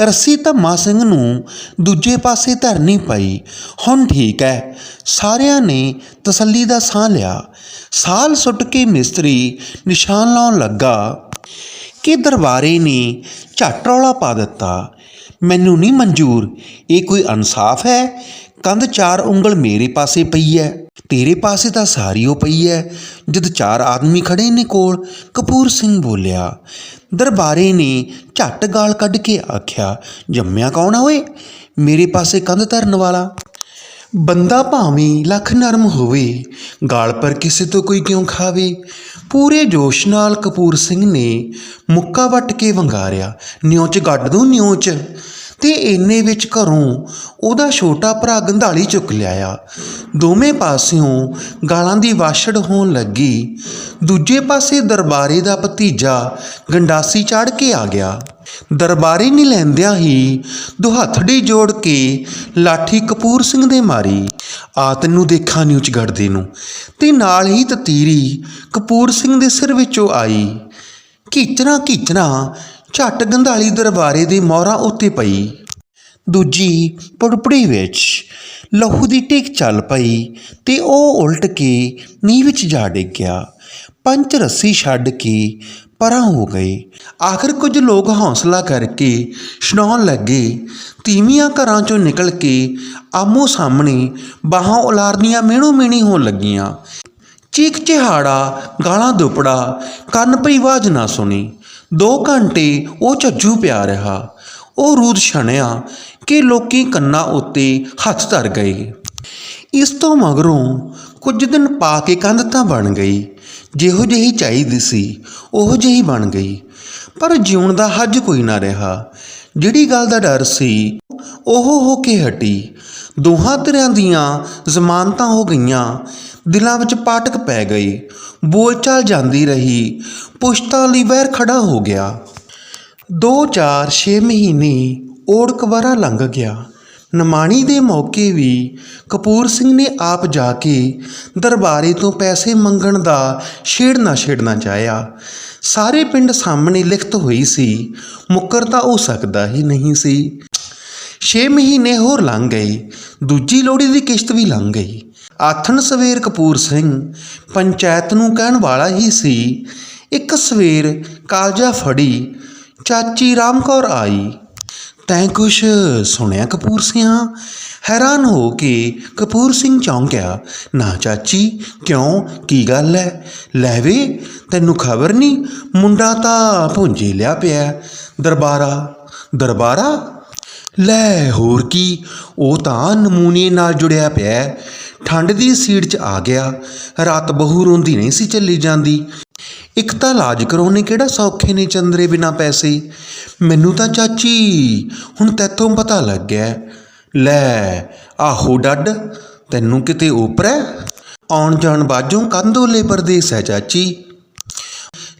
ਰੱਸੀ ਧੰਮਾ ਸਿੰਘ ਨੂੰ ਦੂਜੇ ਪਾਸੇ ਧਰਨੀ ਪਈ। ਹੁਣ ਠੀਕ ਹੈ ਸਾਰਿਆਂ ਨੇ ਤਸੱਲੀ ਦਾ ਸਾਹ ਲਿਆ। ਸਾਲ ਸੁੱਟ ਕੇ ਮਿਸਤਰੀ ਨਿਸ਼ਾਨ ਲਾਉਣ ਲੱਗਾ। ਕਿ ਦਰਬਾਰੇ ਨੇ ਝੱਟ ਰੌਲਾ ਪਾ ਦਿੱਤਾ। ਮੈਨੂੰ ਨਹੀਂ ਮਨਜ਼ੂਰ। ਇਹ ਕੋਈ ਇਨਸਾਫ ਹੈ? ਕੰਧ ਚਾਰ ਉਂਗਲ ਮੇਰੇ ਪਾਸੇ ਪਈ ਹੈ ਤੇਰੇ ਪਾਸੇ ਤਾਂ ਸਾਰੀ ਉਹ ਪਈ ਹੈ ਜਦ ਚਾਰ ਆਦਮੀ ਖੜੇ ਨੇ ਕੋਲ, ਕਪੂਰ ਸਿੰਘ ਬੋਲਿਆ, ਦਰਬਾਰੇ ਨੇ ਝੱਟ ਗਾਲ ਕੱਢ ਕੇ ਆਖਿਆ, ਜੰਮਿਆ ਕੌਣ ਆ ਓਏ? ਮੇਰੇ ਪਾਸੇ ਕੰਧ ਧਰਨ ਵਾਲਾ। ਬੰਦਾ ਭਾਵੇਂ ਲੱਖ ਨਰਮ ਹੋਵੇ, ਗਾਲ ਪਰ ਕਿਸੇ ਤੋਂ ਕੋਈ ਕਿਉਂ ਖਾਵੇ। ਪੂਰੇ ਜੋਸ਼ ਨਾਲ ਕਪੂਰ ਸਿੰਘ ਨੇ ਮੁੱਕਾ ਵੱਟ ਕੇ ਵੰਗਾਰਿਆ, ਨਿਉਂ ਚ ਗੱਡ ਦੂੰ, ਨਿਉ ਚ। ਤੇ ਇੰਨੇ ਵਿੱਚ ਘਰੋਂ ਉਹਦਾ ਛੋਟਾ ਭਰਾ ਗੰਧਾਲੀ ਚੁੱਕ ਲਿਆਇਆ। ਦੋਵੇਂ ਪਾਸਿਓਂ ਗਾਲਾਂ ਦੀ ਵਾਛੜ ਹੋਣ ਲੱਗੀ। ਦੂਜੇ ਪਾਸੇ ਦਰਬਾਰੇ ਦਾ ਭਤੀਜਾ ਗੰਡਾਸੀ ਚੜ ਕੇ ਆ ਗਿਆ। ਦਰਬਾਰੀ ਨਹੀਂ ਲੈਂਦਿਆਂ ਹੀ ਦੁਹੱਥੜੀ ਜੋੜ ਕੇ ਲਾਠੀ ਕਪੂਰ ਸਿੰਘ ਦੇ ਮਾਰੀ। ਆਤ ਨੂੰ ਦੇਖਾਂ ਨਹੀਂ ਉੱਚਗੜਦੇ ਨੂੰ। ਤੇ ਨਾਲ ਹੀ ਤਤੀਰੀ ਕਪੂਰ ਸਿੰਘ ਦੇ ਸਿਰ ਵਿੱਚੋਂ ਆਈ। ਕੀਚਣਾ ਕੀਚਣਾ ਝੱਟ ਗੰਧਾਲੀ ਦਰਬਾਰੇ ਦੀ ਮੋਹਰਾਂ ਉੱਤੇ ਪਈ। ਦੂਜੀ ਪੁੜਪੜੀ ਵਿੱਚ ਲਹੂ ਦੀ ਟਿਕ ਚੱਲ ਪਈ ਤੇ ਉਹ ਉਲਟ ਕੇ ਨੀਂਹ ਵਿੱਚ ਜਾ ਡਿੱਗ ਗਿਆ ਪੰਚ ਰੱਸੀ ਛੱਡ ਕੇ ਪਰਾਂ ਹੋ ਗਏ। ਆਖਰ ਕੁਝ ਲੋਕ ਹੌਸਲਾ ਕਰਕੇ ਸੁਣਾਉਣ ਲੱਗੇ, ਤੀਵੀਆਂ ਘਰਾਂ ਚੋਂ ਨਿਕਲ ਕੇ ਆਮੋ ਸਾਹਮਣੇ ਬਾਹਾਂ ਉਲਾਰਨੀਆਂ ਮਿਹਣੋ ਮਿਹਣੀ ਹੋਣ ਲੱਗੀਆਂ। ਚੀਕ ਚਿਹਾੜਾ, ਗਾਲਾਂ ਦੁਪੜਾ, ਕੰਨ ਪਈ ਆਵਾਜ਼ ਨਾ ਸੁਣੀ। ਦੋ ਘੰਟੇ ਉਹ ਝੱਜੂ ਪਿਆ ਰਿਹਾ। ਉਹ ਰੂਦ ਛਣਿਆ ਕਿ ਲੋਕੀ ਕੰਨਾਂ ਉੱਤੇ ਹੱਥ ਧਰ ਗਏ। ਇਸ ਤੋਂ ਮਗਰੋਂ ਕੁਝ ਦਿਨ ਪਾ ਕੇ ਕੰਧ ਤਾਂ ਬਣ ਗਈ। ਜਿਹੋ ਜਿਹੀ ਚਾਹੀਦੀ ਸੀ, ਉਹ ਜਿਹੀ ਬਣ ਗਈ। ਪਰ ਜਿਉਣ ਦਾ ਹੱਜ ਕੋਈ ਨਾ ਰਿਹਾ। ਜਿਹੜੀ ਗੱਲ ਦਾ ਡਰ ਸੀ, ਉਹ ਹੋ ਕੇ ਹਟੀ। ਦੋਹਾਂ ਧਿਰਾਂ ਦੀਆਂ ਜ਼ਮਾਨਤਾਂ ਹੋ ਗਈਆਂ। ਦਿਲਾਂ ਵਿੱਚ ਪਾਟਕ ਪੈ ਗਈ ਬੋਲਚਾਲ ਜਾਂਦੀ ਰਹੀ। ਪੁਸ਼ਤਾਂ ਲਈ ਵਹਿਰ ਖੜਾ ਹੋ ਗਿਆ। 2 4 6 ਮਹੀਨੇ ਓੜ ਕਵਾਰਾ ਲੰਘ ਗਿਆ। ਨਮਾਣੀ ਦੇ ਮੌਕੇ ਵੀ ਕਪੂਰ ਸਿੰਘ ਨੇ ਆਪ ਜਾ ਕੇ ਦਰਬਾਰੇ ਤੋਂ ਪੈਸੇ ਮੰਗਣ ਦਾ ਛੇੜਨਾ ਛੇੜਨਾ ਚਾਹਿਆ ਸਾਰੇ ਪਿੰਡ ਸਾਹਮਣੇ ਲਿਖਤ ਹੋਈ ਸੀ, ਮੁੱਕਰ ਤਾਂ ਹੋ ਸਕਦਾ ਹੀ ਨਹੀਂ ਸੀ। 6 ਮਹੀਨੇ ਹੋਰ ਲੰਘ ਗਏ। ਦੂਜੀ ਲੋੜੀ ਦੀ ਕਿਸ਼ਤ ਵੀ ਲੰਘ ਗਈ। ਆਥਣ ਸਵੇਰ ਕਪੂਰ ਸਿੰਘ, ਪੰਚਾਇਤ ਨੂੰ ਕਹਿਣ ਵਾਲਾ ਹੀ ਸੀ, ਇੱਕ ਸਵੇਰ ਕਾਲਜਾ ਫੜੀ, ਚਾਚੀ ਰਾਮ ਕੌਰ ਆਈ। ਤੈਂ ਕੁਛ ਸੁਣਿਆ ਕਪੂਰ ਸਿਆਂ? ਹੈਰਾਨ ਹੋ ਕੇ ਕਪੂਰ ਸਿੰਘ ਚੌਂਕਿਆ ਨਾ ਚਾਚੀ, ਕਿਉਂ? ਕੀ ਗੱਲ ਹੈ ਲੈ ਵੇ, ਤੈਨੂੰ ਖਬਰ ਨਹੀਂ ਮੁੰਡਾ ਤਾਂ ਭੁੰਜੇ ਲਿਆ ਪਿਆ। ਦਰਬਾਰਾ ਦਰਬਾਰਾ? ਲੈ ਹੋਰ ਕੀ, ਉਹ ਤਾਂ ਨਮੂਨੇ ਨਾਲ ਜੁੜਿਆ ਪਿਆ। ਠੰਡ ਦੀ ਸੀਟ 'ਚ ਆ ਗਿਆ। ਰਾਤ ਬਹੂ ਰੋਂਦੀ ਨਹੀਂ ਸੀ ਚੱਲੀ ਜਾਂਦੀ। ਇੱਕ ਤਾਂ ਇਲਾਜ ਕਰਾਉਣੇ ਕਿਹੜਾ ਸੌਖੇ ਨੇ ਚੰਦਰੇ ਬਿਨਾ ਪੈਸੇ। ਮੈਨੂੰ ਤਾਂ ਚਾਚੀ, ਹੁਣ ਤੈਥੋਂ ਪਤਾ ਲੱਗ ਗਿਆ। ਲੈ, ਆਹੋ ਡੱਡ, ਤੈਨੂੰ ਕਿਤੇ ਉਪਰ ਹੈ? ਆਉਣ ਜਾਣ ਬਾਜੋਂ ਕੰਦੋਲੇ ਪਰਦੇਸ ਹੈ ਚਾਚੀ।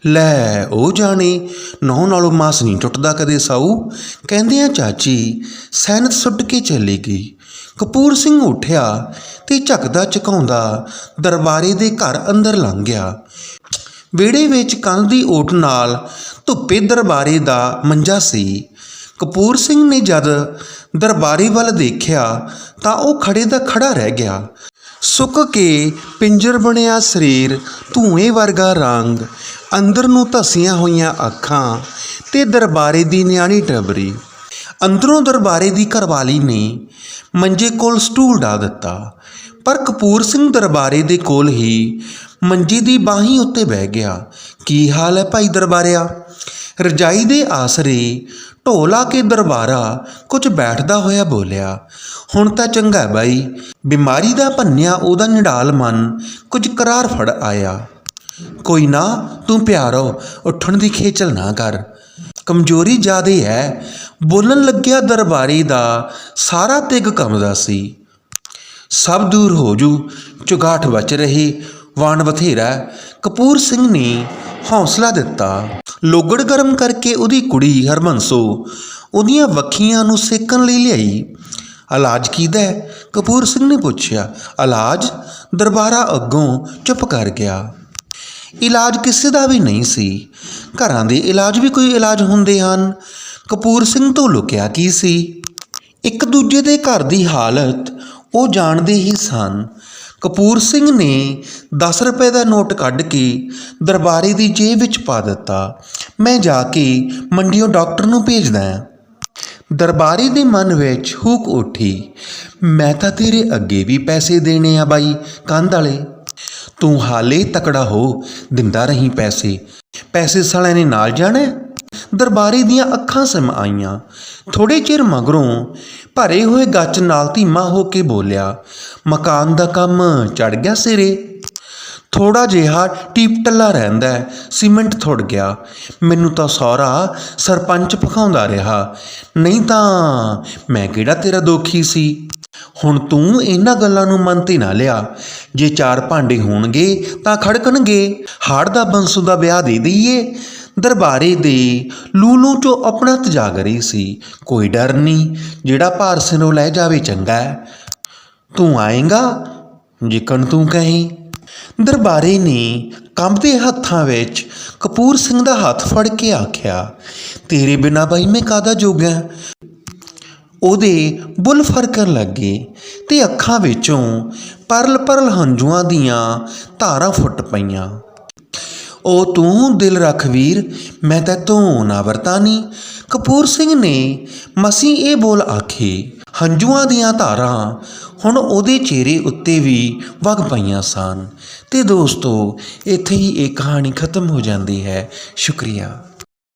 ਲੈ, ਉਹ ਜਾਣੇ ਨੌ ਨਾਲੋਂ ਮਾਸ ਨਹੀਂ ਟੁੱਟਦਾ ਕਦੇ ਸਾਊ। ਕਹਿੰਦੇ ਆ ਚਾਚੀ, ਸੈਨਤ ਸੁੱਟ ਕੇ ਚਲੀ ਗਈ। ਕਪੂਰ ਸਿੰਘ ਉੱਠਿਆ ਤੇ ਝਕਦਾ ਝਕਾਉਂਦਾ ਦਰਬਾਰੇ ਦੇ ਘਰ ਅੰਦਰ ਲੰਘ ਗਿਆ। ਵਿਹੜੇ ਵਿੱਚ ਕੰਧ ਦੀ ਓਟ ਨਾਲ ਧੁੱਪੇ ਦਰਬਾਰੇ ਦਾ ਮੰਜਾ ਸੀ। ਕਪੂਰ ਸਿੰਘ ਨੇ ਜਦ ਦਰਬਾਰੀ ਵੱਲ ਦੇਖਿਆ ਤਾਂ ਉਹ ਖੜੇ ਦਾ ਖੜਾ ਰਹਿ ਗਿਆ। ਸੁੱਕ ਕੇ ਪਿੰਜਰ ਬਣਿਆ ਸਰੀਰ, ਧੂਏ ਵਰਗਾ ਰੰਗ, ਅੰਦਰ ਨੂੰ ਧਸੀਆਂ ਹੋਈਆਂ ਅੱਖਾਂ ਤੇ ਦਰਬਾਰੇ ਦੀ ਨਿਆਣੀ ਟਬਰੀ। ਅੰਦਰੋਂ ਦਰਬਾਰੇ ਦੀ ਘਰਵਾਲੀ ਨੇ ਮੰਜੇ ਕੋਲ ਸਟੂਲ ਢਾ ਦਿੱਤਾ। ਪਰ ਕਪੂਰ ਸਿੰਘ ਦਰਬਾਰੇ ਦੇ ਕੋਲ ਹੀ ਮੰਜੀ ਦੀ ਬਾਹੀਂ ਉੱਤੇ ਬਹਿ ਗਿਆ। ਕੀ ਹਾਲ ਹੈ ਭਾਈ ਦਰਬਾਰਿਆ? ਰਜਾਈ ਦੇ ਆਸਰੇ ਢੋਲਾ ਕੇ ਦਰਬਾਰਾ ਕੁਝ ਬੈਠਦਾ ਹੋਇਆ ਬੋਲਿਆ, ਹੁਣ ਤਾਂ ਚੰਗਾ ਬਾਈ, ਬਿਮਾਰੀ ਦਾ ਭੰਨਿਆ ਉਹਦਾ ਨਿਢਾਲ ਮਨ ਕੁਝ ਕਰਾਰ ਫੜ ਆਇਆ। ਕੋਈ ਨਾ, ਤੂੰ ਪਿਆਰੋ, ਉੱਠਣ ਦੀ ਖੇਚਲ ਨਾ ਕਰ। ਕਮਜ਼ੋਰੀ ਜ਼ਿਆਦੇ ਹੈ। ਬੋਲਣ ਲੱਗਿਆ ਦਰਬਾਰੀ ਦਾ ਸਾਰਾ ਤਿਗ ਕੰਮਦਾ ਸੀ। ਸਭ ਦੂਰ ਹੋ ਜੂ, ਚੁਗਾਠ ਬਚ ਰਹੀ, ਵਾਣ ਬਥੇਰਾ। ਕਪੂਰ ਸਿੰਘ ਨੇ ਹੌਸਲਾ ਦਿੱਤਾ। ਲੋਗੜ ਗਰਮ ਕਰਕੇ ਉਹਦੀ ਕੁੜੀ ਹਰਮਨਸੋ ਉਹਦੀਆਂ ਵੱਖੀਆਂ ਨੂੰ ਸੇਕਣ ਲਈ ਲਿਆਈ। ਇਲਾਜ ਕੀਦਾ ਕਪੂਰ ਸਿੰਘ ਨੇ ਪੁੱਛਿਆ। ਇਲਾਜ? ਦਰਬਾਰਾ ਅੱਗੋਂ ਚੁੱਪ ਕਰ ਗਿਆ। ਇਲਾਜ ਕਿਸੇ ਦਾ ਵੀ ਨਹੀਂ ਸੀ। ਘਰਾਂ ਦੇ ਇਲਾਜ ਵੀ ਕੋਈ ਇਲਾਜ ਹੁੰਦੇ ਹਨ। ਕਪੂਰ ਸਿੰਘ ਤੋਂ ਲੁਕਿਆ ਕੀ ਸੀ? ਇੱਕ ਦੂਜੇ ਦੇ ਘਰ ਦੀ ਹਾਲਤ ਉਹ ਜਾਣਦੇ ਹੀ ਸਨ। ਕਪੂਰ ਸਿੰਘ ਨੇ 10 ਰੁਪਏ ਦਾ ਨੋਟ ਕੱਢ ਕੇ ਦਰਬਾਰੀ ਦੀ ਜੇਬ ਵਿੱਚ ਪਾ ਦਿੱਤਾ। ਮੈਂ ਜਾ ਕੇ ਮੰਡੀੋਂ ਡਾਕਟਰ ਨੂੰ ਭੇਜਦਾ ਹਾਂ। ਦਰਬਾਰੀ ਦੇ ਮਨ ਵਿੱਚ ਹੂਕ ਉੱਠੀ। ਮੈਂ ਤਾਂ ਤੇਰੇ ਅੱਗੇ ਵੀ ਪੈਸੇ ਦੇਣੇ ਆ ਬਾਈ, ਕੰਧ ਵਾਲੇ। ਤੂੰ ਹਾਲੇ ਤਕੜਾ ਹੋ, ਦਿੰਦਾ ਰਹੀਂ ਪੈਸੇ। ਪੈਸੇ ਸਾਲਿਆਂ ਨੇ ਨਾਲ ਜਾਣਾ? ਦਰਬਾਰੀ ਦੀਆਂ ਅੱਖਾਂ ਸਮ ਆਈਆਂ। ਥੋੜੇ ਚਿਰ ਮਗਰੋਂ ਭਰੇ ਹੋਏ ਗੱਚ ਨਾਲ ਧੀਮਾ ਹੋ ਕੇ ਬੋਲਿਆ, ਮਕਾਨ ਦਾ ਕੰਮ ਚੜ ਗਿਆ ਸਿਰੇ। ਥੋੜਾ ਜਿਹਾ ਟੀਪਟੱਲਾ ਰਹਿੰਦਾ ਸੀਮੈਂਟ ਥੁੜ ਗਿਆ। ਮੈਨੂੰ ਤਾਂ ਸਹੁਰਾ ਸਰਪੰਚ ਭਖਾਉਂਦਾ ਰਿਹਾ। ਨਹੀਂ ਤਾਂ ਮੈਂ ਕਿਹੜਾ ਤੇਰਾ ਦੋਖੀ ਸੀ? ਹੁਣ ਤੂੰ ਇਹਨਾਂ ਗੱਲਾਂ ਨੂੰ ਮਨ ਤੇ ਨਾ ਲਿਆ। ਜੇ ਚਾਰ ਭਾਂਡੇ ਹੋਣਗੇ ਤਾਂ ਖੜਕਣਗੇ। ਹਾੜ ਦਾ ਬੰਸੂ ਦਾ ਵਿਆਹ ਦੇ ਦਈਏ। ਦਰਬਾਰੇ ਦੇ ਲੂਲੂ ਚੋਂ ਆਪਣਾ ਤਜਾਗ ਰਹੀ ਸੀ। ਕੋਈ ਡਰ ਨਹੀਂ, ਜਿਹੜਾ ਭਾਰ ਸਿਰੋਂ ਲੈ ਜਾਵੇ ਚੰਗਾ ਤੂੰ ਆਏਗਾ, ਜਿਕਣ ਤੂੰ ਕਹੀਂ। ਦਰਬਾਰੇ ਨੇ ਕੰਬਦੇ ਹੱਥਾਂ ਵਿੱਚ ਕਪੂਰ ਸਿੰਘ ਦਾ ਹੱਥ ਫੜ ਕੇ ਆਖਿਆ, ਤੇਰੇ ਬਿਨਾ ਬਾਈ ਮੈਂ ਕਾਦਾ ਜੋਗਾ? ਉਹਦੇ ਬੁੱਲ ਫਰਕਣ ਲੱਗੇ ਤੇ ਅੱਖਾਂ ਵਿੱਚੋਂ ਪਰਲ ਪਰਲ ਹੰਝੂਆਂ ਦੀਆਂ ਧਾਰਾਂ ਫੁੱਟ ਪਈਆਂ। ਉਹ ਤੂੰ ਦਿਲ ਰੱਖ ਵੀਰ, ਮੈਂ ਤਾਂ ਤੂੰ ਨਾ ਵਰਤਾਨੀ ਕਪੂਰ ਸਿੰਘ ਨੇ ਮਸੀ ਇਹ ਬੋਲ ਆਖੇ, ਹੰਝੂਆਂ ਦੀਆਂ ਧਾਰਾਂ ਹੁਣ ਉਹਦੇ ਚਿਹਰੇ ਉੱਤੇ ਵੀ ਵਗ ਪਈਆਂ ਸਨ ਤੇ ਦੋਸਤੋ, ਇੱਥੇ ਹੀ ਇਹ ਕਹਾਣੀ ਖਤਮ ਹੋ ਜਾਂਦੀ ਹੈ। ਸ਼ੁਕਰੀਆ।